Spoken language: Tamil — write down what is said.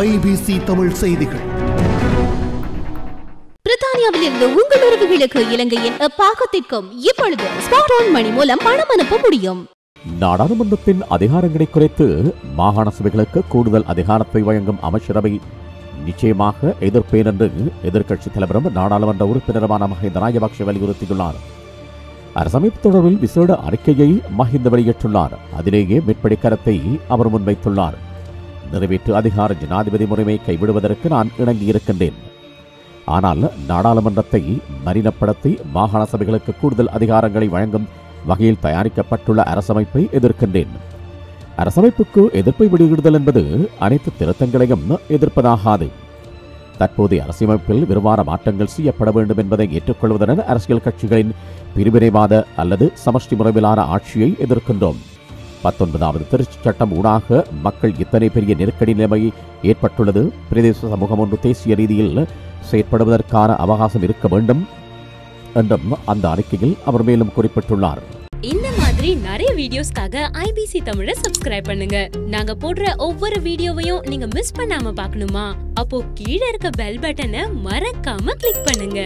ஐபிசி தமிழ் செய்திகள். பிரித்தானியாவில் இருந்து உங்கள் உறவுகளுக்கு இலங்கையின் பாகத்திற்கும் இப்பொழுது ஸ்மார்ட் போன் மணி மூலம் பணம் அனுப்ப முடியும். நாடாளுமன்றத்தின் அதிகாரங்களை குறைத்து மாகாண சபைகளுக்கு கூடுதல் அதிகாரத்தை வழங்கும் அமைச்சரவை நிச்சயமாக எதிர்ப்பேன் என்று எதிர்க்கட்சித் தலைவரும் நாடாளுமன்ற உறுப்பினருமான மஹிந்த ராஜபக்ஷ வலியுறுத்தியுள்ளார். அரசமைப்பு தொடர்பில் விசேட அறிக்கையை மஹிந்த வெளியிட்டுள்ளார். அதிலேயே மேற்படி கருத்தை அவர் முன்வைத்துள்ளார். நிறைவேற்று அதிகார ஜனாதிபதி முறைமை கைவிடுவதற்கு நான் இணங்கியிருக்கின்றேன். ஆனால் நாடாளுமன்றத்தை மரினப்படுத்தி மாகாண சபைகளுக்கு கூடுதல் அதிகாரங்களை வழங்கும் வகையில் தயாரிக்கப்பட்டுள்ள அரசமைப்பை எதிர்க்கின்றேன். அரசமைப்புக்கு எதிர்ப்பை வெளியிடுதல் என்பது அனைத்து திருத்தங்களையும் எதிர்ப்பதாகாது. தற்போதைய அரசியமைப்பில் விரிவான மாற்றங்கள் செய்யப்பட வேண்டும் என்பதை ஏற்றுக்கொள்வதுடன் அரசியல் கட்சிகளின் பிரிவினைவாத அல்லது சமஷ்டி முறையிலான ஆட்சியை எதிர்க்கின்றோம். பத்தொன்பதாவது திருச்சி சட்டம் ஊடாக மக்கள் இத்தனை பெரிய நெருக்கடி நிலைமை ஏற்பட்டுள்ளது? பிரதேச சமூகம் ஒன்று தேசிய ரீதியில் செயற்படுவதற்கான அவகாசம் இருக்க வேண்டும் என்றும் அந்த அறிக்கையில் அவர் மேலும் குறிப்பிட்டுள்ளார். இந்த மாதிரி நிறைய வீடியோஸ்க்காக ஐபிசி தமிழ சப்ஸ்கிரைப் பண்ணுங்க. நாங்க போடுற ஒவ்வொரு வீடியோவையும் நீங்க மிஸ் பண்ணாம பார்க்கணுமா? அப்போ கீழே இருக்க பெல் பட்டனை மறக்காம கிளிக் பண்ணுங்க.